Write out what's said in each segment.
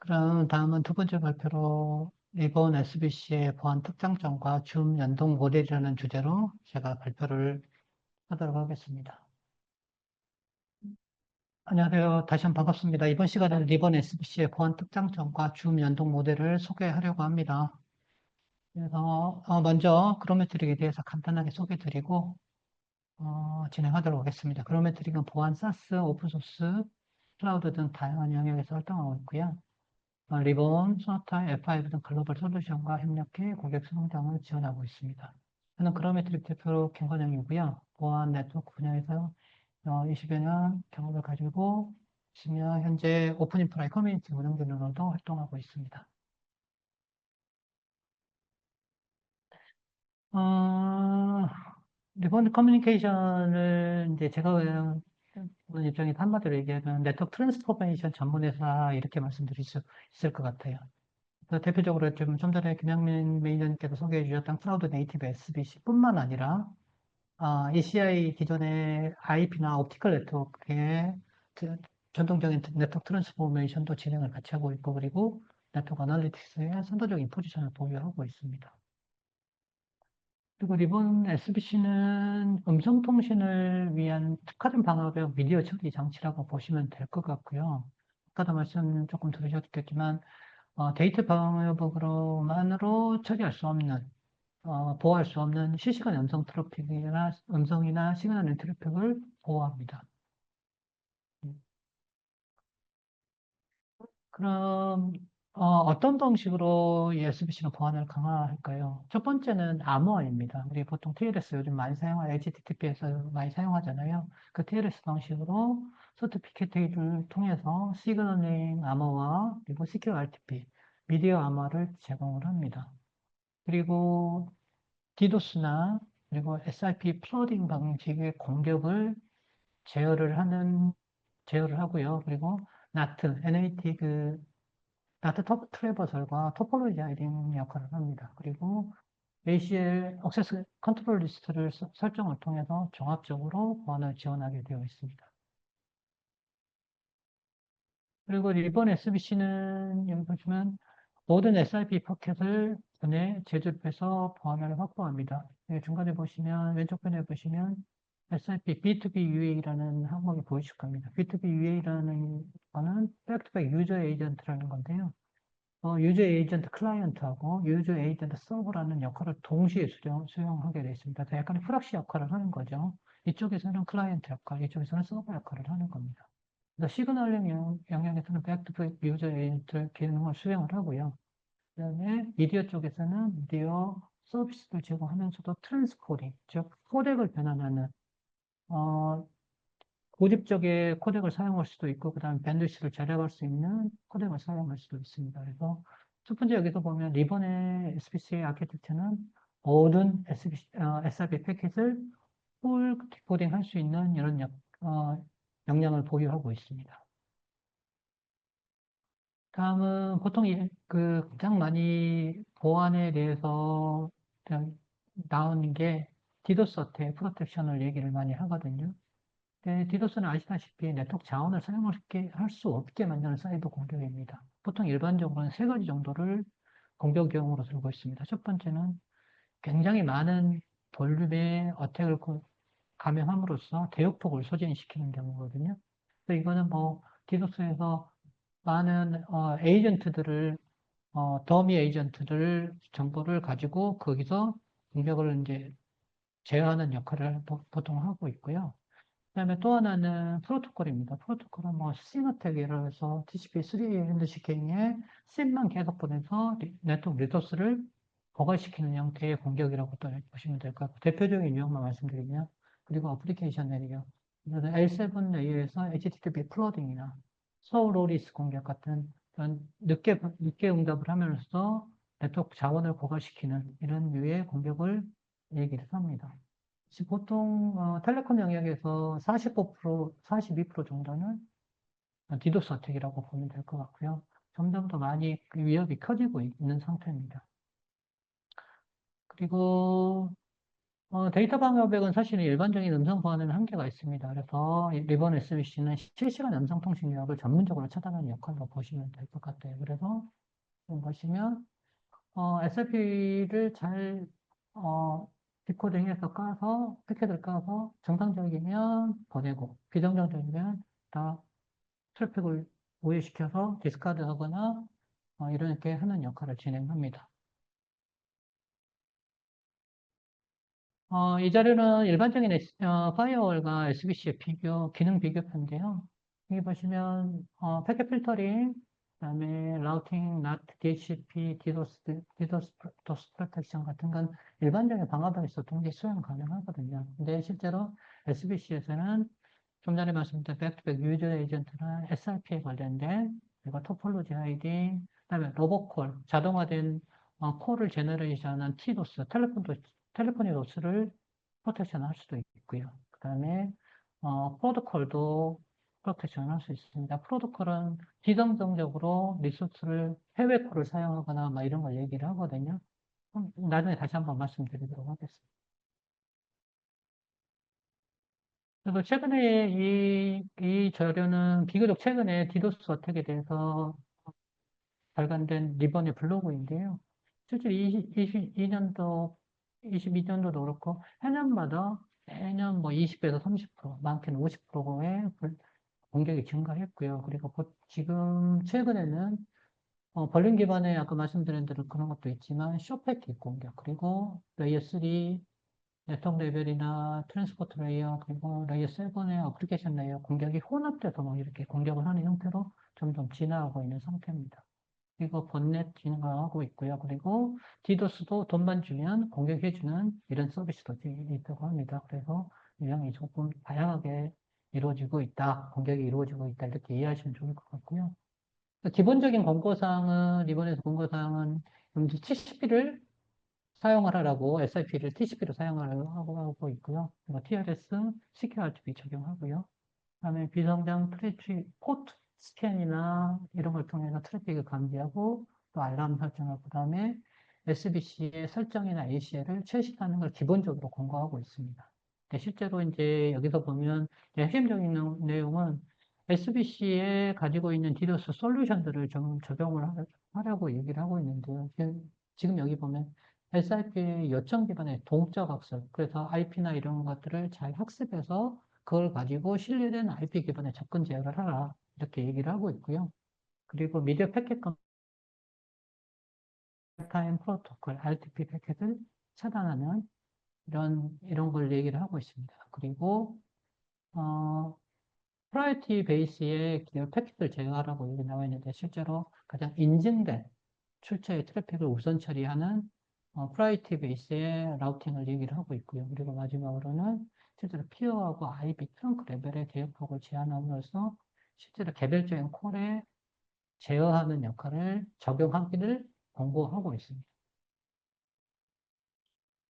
그럼 다음은 두 번째 발표로 이번 SBC의 보안 특장점과 줌 연동 모델이라는 주제로 제가 발표를 하도록 하겠습니다. 안녕하세요. 다시 한번 반갑습니다. 이번 시간에는 이번 SBC의 보안 특장점과 줌 연동 모델을 소개하려고 합니다. 그래서 어, 먼저 그로메트릭에 대해서 간단하게 소개드리고 어, 진행하도록 하겠습니다. 그로메트릭은 보안 사스, 오픈소스, 클라우드 등 다양한 영역에서 활동하고 있고요. 어, 리본, 소나타, F5 등 글로벌 솔루션과 협력해 고객 성장을 지원하고 있습니다. 저는 그로메트릭 대표 김건영이고요. 보안 네트워크 분야에서 어, 20여 년 경험을 가지고 있으며 현재 오픈 인프라의 커뮤니티 운영진으로도 활동하고 있습니다. 어, 리본 커뮤니케이션을 이제 제가 보는 입장에서 한마디로 얘기하면 네트워크 트랜스포메이션 전문 회사 이렇게 말씀드릴 수 있을 것 같아요. 대표적으로 좀, 좀 전에 김양민 매니저님께서 소개해 주셨던 클라우드 네이티브 SBC뿐만 아니라 아, ACI 기존의 IP나 옵티컬 네트워크의 그 전통적인 네트워크 트랜스포메이션도 진행을 같이 하고 있고 그리고 네트워크 어널리틱스의 선도적인 포지션을 보유하고 있습니다. 그리고 리본 SBC는 음성통신을 위한 특화된 방어벽 미디어 처리 장치라고 보시면 될 것 같고요. 아까도 말씀 조금 들으셨겠지만 어, 데이터 방어벽으로만으로 처리할 수 없는 어, 보호할 수 없는 실시간 음성 트래픽이나 음성이나 시그널 트래픽을 보호합니다. 그럼 어, 떤 방식으로 이 SBC는 보안을 강화할까요? 첫 번째는 암호화입니다. 우리 보통 TLS 요즘 많이 사용하는 HTTP에서 많이 사용하잖아요. 그 TLS 방식으로 서티피케이트를 통해서 시그널링 암호화 그리고 시큐어 RTP, 미디어 암호화를 제공을 합니다. 그리고 디도스나 그리고 SIP 플러딩 방식의 공격을 제어를 하는 제어를 하고요. 그리고 NAT, NAT 그 나트 트래버설과 토폴로지 아이딩 역할을 합니다. 그리고 ACL 액세스 컨트롤 리스트를 설정을 통해서 종합적으로 보안을 지원하게 되어 있습니다. 그리고 이번 SBC는 보시면 모든 SIP 포켓을 분해 재조립해서 보안을 확보합니다. 중간에 보시면 왼쪽 편에 보시면 SIP B2B UA라는 항목이 보이실 겁니다. B2B UA라는 거는 백투백 유저 에이전트라는 건데요. 어, 유저 에이전트 클라이언트하고 유저 에이전트 서버라는 역할을 동시에 수령, 수용하게 되어 있습니다. 약간의 프락시 역할을 하는 거죠. 이쪽에서는 클라이언트 역할, 이쪽에서는 서버 역할을 하는 겁니다. 그래서 시그널링 영역에서는 백투백 유저 에이전트 기능을 수행을 하고요. 그 다음에 미디어 쪽에서는 미디어 서비스를 제공하면서도 트랜스코딩, 즉 코덱을 변환하는 어, 고집적의 코덱을 사용할 수도 있고, 그 다음에 밴드시를 절약할 수 있는 코덱을 사용할 수도 있습니다. 그래서 첫 번째 여기서 보면 리본의 SPC 아키텍처는 모든 SBC, 어, SRP 패킷을 풀 디코딩 할 수 있는 이런 역, 어, 역량을 보유하고 있습니다. 다음은 보통 그 가장 많이 보안에 대해서 나오는 게 디도스 어택, 프로텍션을 얘기를 많이 하거든요. 근데 디도스는 아시다시피 네트워크 자원을 사용할 수 없게 만드는 사이버 공격입니다. 보통 일반적으로는 세 가지 정도를 공격용으로 들고 있습니다. 첫 번째는 굉장히 많은 볼륨의 어택을 감행함으로써 대역폭을 소진시키는 경우거든요. 그래서 이거는 뭐 디도스에서 많은 어, 에이전트들을 어, 더미 에이전트들 정보를 가지고 거기서 공격을 이제 제어하는 역할을 보, 보통 하고 있고요. 그 다음에 또 하나는 프로토콜입니다. 프로토콜은 뭐 시너텍이라 해서 TCP3 핸드시킹에 sim만 계속 보내서 네트워크 리소스를 고갈시키는 형태의 공격이라고 또 보시면 될 것 같고 대표적인 유형만 말씀드리면 그리고 어플리케이션 내리요. L7 레이어에서 HTTP 플러딩이나 서울 오리스 공격 같은 늦게 늦게 응답을 하면서 네트워크 자원을 고갈시키는 이런 류의 공격을 얘기를 합니다. 보통 어, 텔레콤 영역에서 45%, 42% 정도는 디도스 어택이라고 보면 될 것 같고요. 점점 더 많이 그 위협이 커지고 있는 상태입니다. 그리고 어, 데이터 방어백은 사실은 일반적인 음성 보안에는 한계가 있습니다. 그래서 이 리본 SBC는 실시간 음성 통신 요약을 전문적으로 차단하는 역할로 보시면 될 것 같아요. 그래서 보시면 어, SLP를 잘 어, 디코딩해서 까서 패킷을 까서 정상적이면 보내고 비정상적이면 다 트래픽을 오해시켜서 디스카드 하거나 어, 이렇게 하는 역할을 진행합니다. 어, 이 자료는 일반적인 어, 파이어월과 SBC의 비교, 기능 비교표인데요. 여기 보시면, 어, 패킷 필터링, 그 다음에 라우팅, NAT, DHCP, DDoS, DDoS, DOS 프로텍션 같은 건 일반적인 방어벽에서 동시에 수행 가능하거든요. 근데 실제로 SBC에서는 좀 전에 말씀드린 백투백 유저 에이전트나 SRP에 관련된 그리고 토폴로지 아이디, 그다음에 로보콜, 자동화된 어, 콜을 제너레이션하는 TDOS, 텔레폰 도 텔레포니 로스를 프로텍션 할 수도 있고요. 그 다음에 어, 프로토콜도 프로텍션 할수 있습니다. 프로토콜은 비정정적으로 리소스를 해외 콜을 사용하거나 막 이런 걸 얘기를 하거든요. 나중에 다시 한번 말씀드리도록 하겠습니다. 그리고 최근에 이, 이 자료는 비교적 최근에 디도스 어택에 대해서 발간된 리번의 블로그인데요. 실제로 22년도 22년도도 그렇고 해년마다 매년 뭐 20에서 30%, 많게는 50%의 공격이 증가했고요. 그리고 지금 최근에는 어, 벌린 기반의 아까 말씀드린 대로 그런 것도 있지만 쇼패킷 공격 그리고 레이어 3 네트워크 레벨이나 트랜스포트 레이어 그리고 레이어 7의 어플리케이션 레이어 공격이 혼합돼서 막 이렇게 공격을 하는 형태로 점점 진화하고 있는 상태입니다. 그리고 본넷 진행하고 있고요. 그리고 디도스도 돈만 주면 공격해주는 이런 서비스도 있다고 합니다. 그래서 유형이 조금 다양하게 이루어지고 있다. 공격이 이루어지고 있다. 이렇게 이해하시면 좋을 것 같고요. 기본적인 권고사항은, 이번에서 권고사항은 TCP를 사용하라고 SIP를 TCP로 사용하라고 하고 있고요. TRS, CQRTP 적용하고요. 그 다음에 비성장 트리치 포트 스캔이나 이런 걸 통해서 트래픽을 감지하고 또 알람 설정하고 그다음에 SBC의 설정이나 ACL을 최신하는 걸 기본적으로 권고하고 있습니다. 실제로 이제 여기서 보면 핵심적인 내용은 SBC에 가지고 있는 디도스 솔루션들을 좀 적용을 하라고 얘기를 하고 있는데요. 지금 여기 보면 SIP 요청 기반의 동적 학습, 그래서 IP나 이런 것들을 잘 학습해서 그걸 가지고 신뢰된 IP 기반의 접근 제어를 하라. 이렇게 얘기를 하고 있고요. 그리고 미디어 패킷 타임 프로토콜, RTP 패킷을 차단하는 이런, 이런 걸 얘기를 하고 있습니다. 그리고, 어, 프라이티 베이스의 패킷을 제어하라고 여기 나와 있는데, 실제로 가장 인증된 출처의 트래픽을 우선 처리하는 어, 프라이티 베이스의 라우팅을 얘기를 하고 있고요. 그리고 마지막으로는 실제로 피어하고 IP 트렁크 레벨의 대역폭을 제한함으로써 실제로 개별적인 콜에 제어하는 역할을 적용하기를 권고하고 있습니다.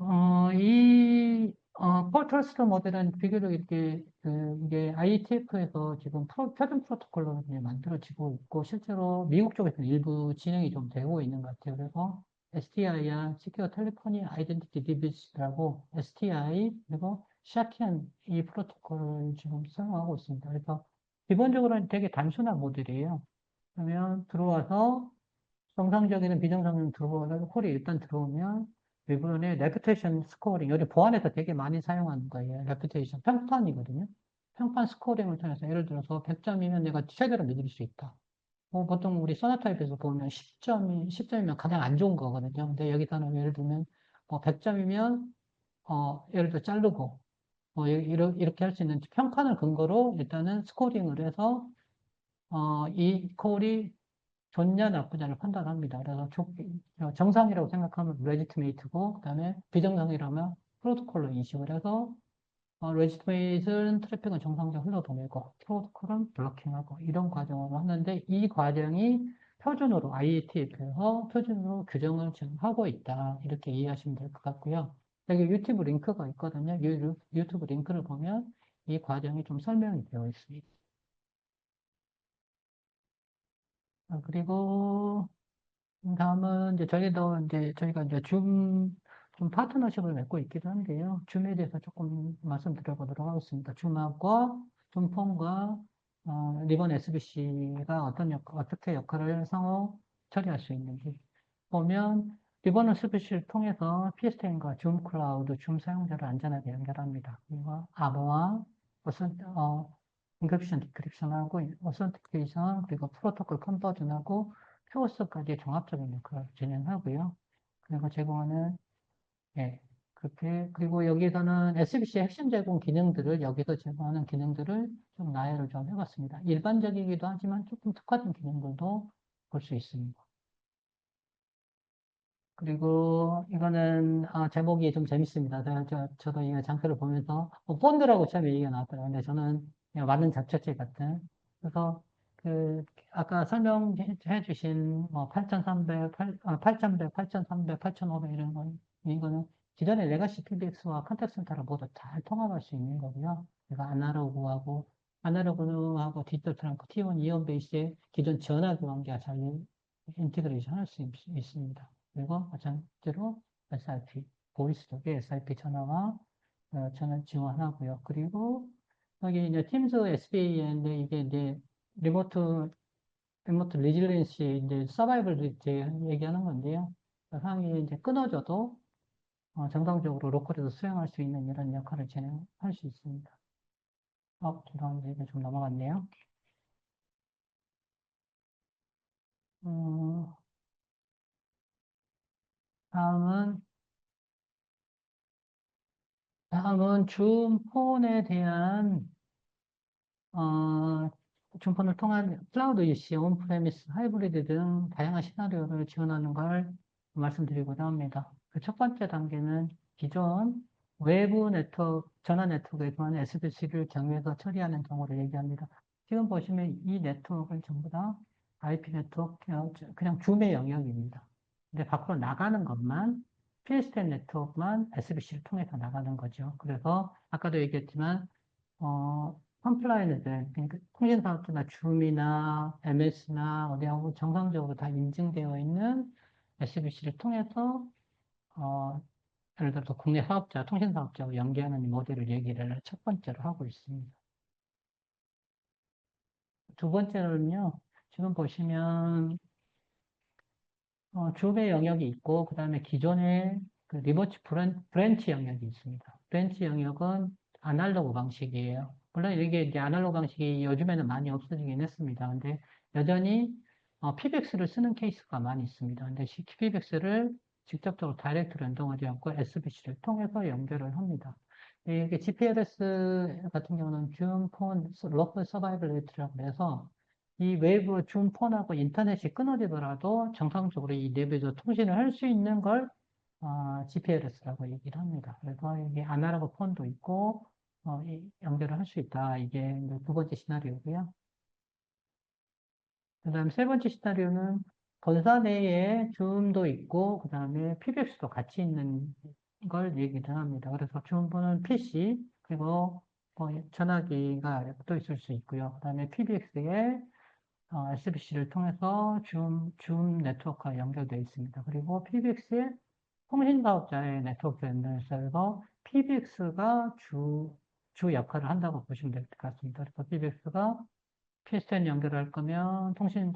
어, 이 어, 폴트러스트 모델은 비교적 이렇게 그 이게 IETF에서 지금 프로, 표준 프로토콜로 만들어지고 있고 실제로 미국 쪽에서는 일부 진행이 좀 되고 있는 것 같아요. 그래서 STI야, Secure Telephony Identity Device라고 STI 그리고 샤키안 이 프로토콜을 지금 사용하고 있습니다. 그래서 기본적으로는 되게 단순한 모델이에요. 그러면 들어와서 정상적인 비정상적인 들어오는 콜이 일단 들어오면 외부의 레퓨테이션 스코어링, 여기 보안에서 되게 많이 사용하는 거예요. 레퓨테이션 평판이거든요. 평판 스코어링을 통해서 예를 들어서 100점이면 내가 최대로 믿을 수 있다. 뭐 보통 우리 소나타입에서 보면 10점이, 10점이면 가장 안 좋은 거거든요. 근데 여기서는 예를 들면 뭐 100점이면 어, 예를 들어 자르고 뭐 이렇게 할 수 있는 평판을 근거로 일단은 스코링을 해서 어, 이 콜이 좋냐 나쁘냐를 판단합니다. 그래서 정상이라고 생각하면 레지트메이트고 그다음에 비정상이라면 프로토콜로 인식을 해서 어, 레지트메이트는 트래픽은 정상적으로 흘러보내고 프로토콜은 블로킹하고 이런 과정을 하는데 이 과정이 표준으로 IETF에서 표준으로 규정을 지금 하고 있다 이렇게 이해하시면 될 것 같고요. 여기 유튜브 링크가 있거든요. 유, 유튜브 링크를 보면 이 과정이 좀 설명이 되어 있습니다. 아, 그리고 다음은 이제 저희도 이제 저희가 이제 줌 좀 파트너십을 맺고 있기도 한데요. 줌에 대해서 조금 말씀드려보도록 하겠습니다. 줌하고 줌폰과 어, 리본 SBC가 어떤 역, 어떻게 역할을 상호 처리할 수 있는지 보면 리본 SBC를 통해서 PSTN과 줌 클라우드, 줌 사용자를 안전하게 연결합니다. 그리고 암호화, 어, 인크립션, 디크립션하고 어선티케이션, 그리고 프로토콜 컨버전하고 페어스까지 종합적인 역할을 진행하고요. 그리고 제공하는 예, 그렇게 그리고 여기서는 SBC 핵심 제공 기능들을 여기서 제공하는 기능들을 좀 나열을 좀 해봤습니다. 일반적이기도 하지만 조금 특화된 기능들도 볼 수 있습니다. 그리고 이거는 아, 제목이 좀 재밌습니다. 저, 저, 저도 이 장표를 보면서 뭐 본드라고 처음에 얘기가 나왔더라고요. 근데 저는 그냥 맞는 잡초체 같은 그래서 그 아까 설명해 주신 뭐 8,300, 8,100, 8,300, 8,500 이런 건 이거는 기존의 레가시 PBX와 컨택트 센터를 모두 잘 통합할 수 있는 거고요. 그래서 아날로그하고 아날로그하고 디지털 그 T1 이온 베이스의 기존 전화기 관계가 잘 인티그레이션 할 수 있습니다. 그리고 마찬가지로 SRP, 보이스 쪽에 SRP 전화와 어, 전화 지원하고요. 그리고 여기 이제 팀즈 SBA인데 이게 이제 리모트 리모트 리질리언시 이제 서바이벌 이제 얘기하는 건데요. 상황이 이제 끊어져도 어, 정상적으로 로컬에서 수행할 수 있는 이런 역할을 진행할 수 있습니다. 어, 죄송합니다. 좀 넘어갔네요. 어, 다음은 다음은 줌 폰에 대한 어, 줌폰을 통한 클라우드 EC, 온프레미스, 하이브리드 등 다양한 시나리오를 지원하는 걸 말씀드리고자 합니다. 그 첫 번째 단계는 기존 외부 네트워크, 전화 네트워크에 관한 SBC를 경유해서 처리하는 경우를 얘기합니다. 지금 보시면 이 네트워크는 전부 다 IP 네트워크, 그냥 줌의 영역입니다. 근데 밖으로 나가는 것만 PSTN 네트워크만 SBC를 통해서 나가는 거죠. 그래서 아까도 얘기했지만 어, 컴플라이언스, 그러니까 통신사업자나 줌이나 MS나 어디하고 정상적으로 다 인증되어 있는 SBC를 통해서 어, 예를 들어서 국내 사업자, 통신사업자와 연계하는 모델을 얘기를 첫 번째로 하고 있습니다. 두 번째로는요, 지금 보시면 어, 줌의 영역이 있고 그 다음에 기존의 그 리버치 브랜, 브랜치 영역이 있습니다. 브랜치 영역은 아날로그 방식이에요. 물론 이게 이제 아날로그 방식이 요즘에는 많이 없어지긴 했습니다. 근데 여전히 어, PBX를 쓰는 케이스가 많이 있습니다. 근데 PBX를 직접적으로 다이렉트로 연동하지 않고 SBC를 통해서 연결을 합니다. 이게 GPLS 같은 경우는 줌폰 로컬 서바이벌 레이트라고 해서 이 웨이브 줌 폰하고 인터넷이 끊어지더라도 정상적으로 이 내부에서 통신을 할 수 있는 걸 어, GPLS라고 얘기를 합니다. 그래서 이게 아날로그 폰도 있고 어, 연결을 할 수 있다. 이게 두 번째 시나리오고요. 그 다음 세 번째 시나리오는 본사 내에 줌도 있고 그 다음에 PBX도 같이 있는 걸 얘기를 합니다. 그래서 줌은 PC 그리고 뭐 전화기가 또 있을 수 있고요. 그 다음에 PBX에 어, SBC를 통해서 줌, 줌 네트워크가 연결되어 있습니다. 그리고 PBX에 통신 사업자의 네트워크 연결해서 PBX가 주, 주 역할을 한다고 보시면 될 것 같습니다. 그래서 PBX가 PSTN 연결할 거면 통신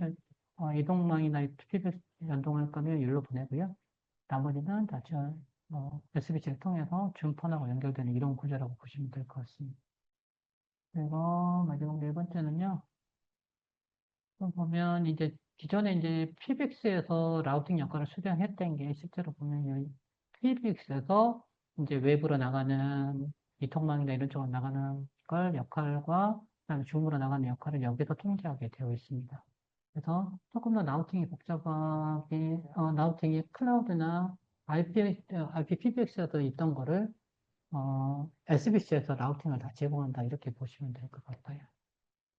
어, 이동망이나 PBX 연동할 거면 일로 보내고요. 나머지는 다 저, 어, SBC를 통해서 줌폰하고 연결되는 이런 구조라고 보시면 될 것 같습니다. 그리고 마지막 네 번째는요. 보면 이제 기존에 이제 PBX에서 라우팅 역할을 수행했던 게 실제로 보면 PBX에서 이제 외부로 나가는 이통망이나 이런 쪽으로 나가는 걸 역할과 그다음에 줌으로 나가는 역할을 여기서 통제하게 되어 있습니다. 그래서 조금 더 라우팅이 복잡하게 어, 라우팅이 클라우드나 IP, IP PBX에서 있던 거를 어, SBC에서 라우팅을 다 제공한다 이렇게 보시면 될 것 같아요.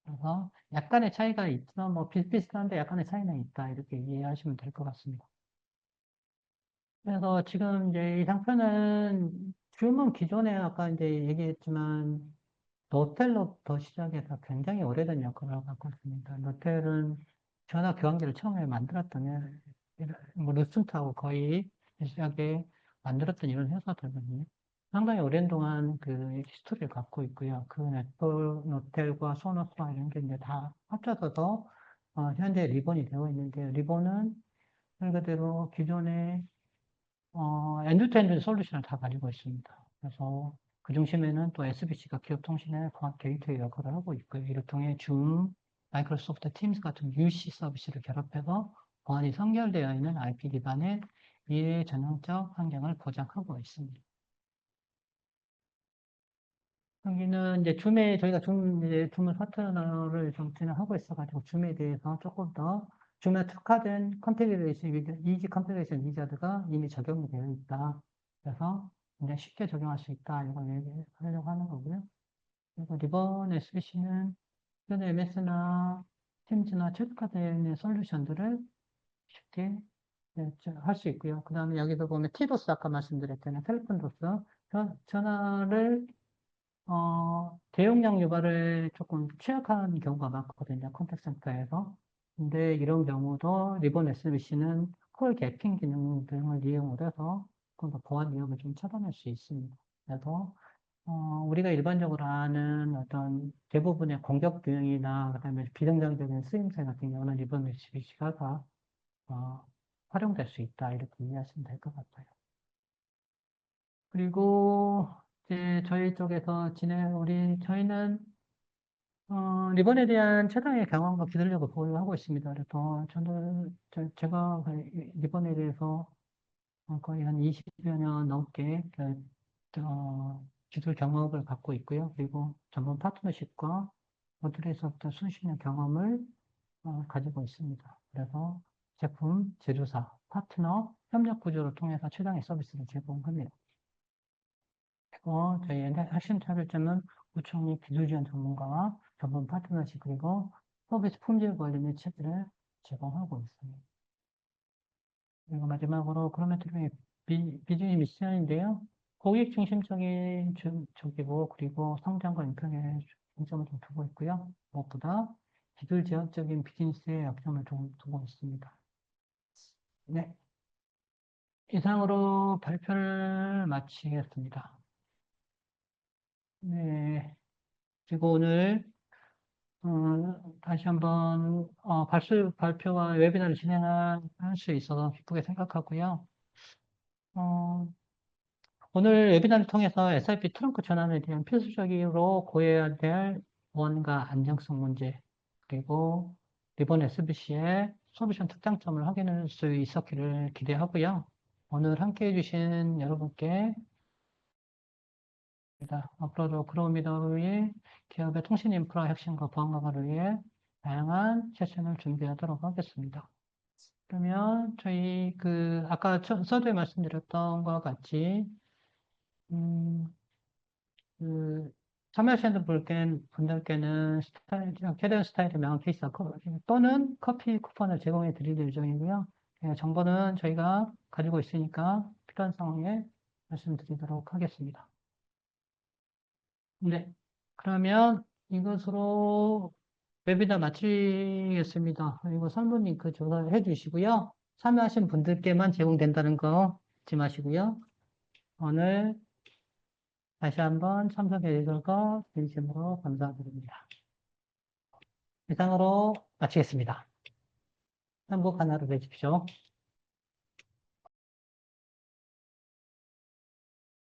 그래서 약간의 차이가 있지만 뭐 비슷비슷한데 약간의 차이는 있다 이렇게 이해하시면 될 것 같습니다. 그래서 지금 이제 이 상표는 줌은 기존에 아까 이제 얘기했지만 노텔로부터 시작해서 굉장히 오래된 역할을 갖고 있습니다. 노텔은 전화 교환기를 처음에 만들었더니 뭐 루스트하고 거의 시작에 만들었던 이런 회사들거든요. 상당히 오랜 동안 그 히스토리를 갖고 있고요. 그 넷플호텔과 소노스와 이런 게 이제 다 합쳐져서 어, 현재 리본이 되어 있는데요. 리본은 말 그대로 기존의 어, 엔드투엔드 솔루션을 다 가지고 있습니다. 그래서 그 중심에는 또 SBC가 기업통신의 보안 게이트웨이 역할을 하고 있고요. 이를 통해 줌, 마이크로소프트 팀스 같은 UC 서비스를 결합해서 보안이 선결되어 있는 IP 기반의 미래 전형적 환경을 보장하고 있습니다. 여기는 이제 줌에 저희가 줌 이제 줌을 파트너를 좀 진행하고 있어가지고 줌에 대해서 조금 더 줌에 특화된 컨피그레이션 이지 컨피그레이션 위자드가 이미 적용이 되어 있다. 그래서 굉장히 쉽게 적용할 수 있다. 이걸 얘기하려고 하는 거고요. 그리고 리번 SBC는 기존 MS나 팀즈나 최적화된 솔루션들을 쉽게 할 수 있고요. 그 다음에 여기서 보면 티도스 아까 말씀드렸잖아요. 텔레폰 도스 전화를 어, 대용량 유발을 조금 취약한 경우가 많거든요. 컨택 센터에서. 근데 이런 경우도 리본 SBC는 콜 개핑 기능 등을 이용을 해서 좀더 보안 위험을 좀 차단할 수 있습니다. 그래서 어, 우리가 일반적으로 아는 어떤 대부분의 공격 유형이나 그다음에 비정상적인 쓰임새 같은 경우는 리본 SBC가 다 어, 활용될 수 있다 이렇게 이해하시면 될 것 같아요. 그리고 이제 저희 쪽에서 진행 우리 저희는 어, 리본에 대한 최상의 경험과 기술력을 보유하고 있습니다. 그래서 저는 저, 제가 리본에 대해서 어, 거의 한 20여 년 넘게 그, 어, 기술 경험을 갖고 있고요. 그리고 전문 파트너십과 모듈에서부터 수십 년 경험을 어, 가지고 있습니다. 그래서 제품, 제조사, 파트너, 협력 구조를 통해서 최상의 서비스를 제공합니다. 그리고 저희의 핵심 차별점은 구청 및 기술 지원 전문가와 전문 파트너십 그리고 서비스 품질 관리 및 체계를 제공하고 있습니다. 그리고 마지막으로 크로메트리의 비즈니 미션인데요. 고객 중심적인 쪽이고 그리고 성장과 인평에 중점을 좀 두고 있고요. 무엇보다 기술 제약적인 비즈니스에 약점을 좀 두고 있습니다. 네. 이상으로 발표를 마치겠습니다. 네. 그리고 오늘 어, 다시 한번 어, 발표, 발표와 웨비나를 진행할 수 있어서 기쁘게 생각하고요. 어, 오늘 웨비나를 통해서 SIP 트렁크 전환에 대한 필수적으로 고해야 될 원가 안정성 문제 그리고 리본 SBC의 솔루션 특장점을 확인할 수 있었기를 기대하고요. 오늘 함께 해 주신 여러분께 앞으로도 그로미더를 위해 기업의 통신 인프라 혁신과 보안 강화를 위해 다양한 세션을 준비하도록 하겠습니다. 그러면 저희 그 아까 서두에 말씀드렸던 것과 같이 음, 그 참여하시는 분들께는 스타일, 캐리어 스타일의 명함 케이스 또는 커피 쿠폰을 제공해 드릴 예정이고요. 네, 정보는 저희가 가지고 있으니까 필요한 상황에 말씀드리도록 하겠습니다. 네. 그러면 이것으로 웨비나 마치겠습니다. 이거 설문 링크 조사해 주시고요. 참여하신 분들께만 제공된다는 거 잊지 마시고요. 오늘 다시 한번 참석해 주셔서 진심으로 감사드립니다. 이상으로 마치겠습니다. 행복 하나로 되십시오.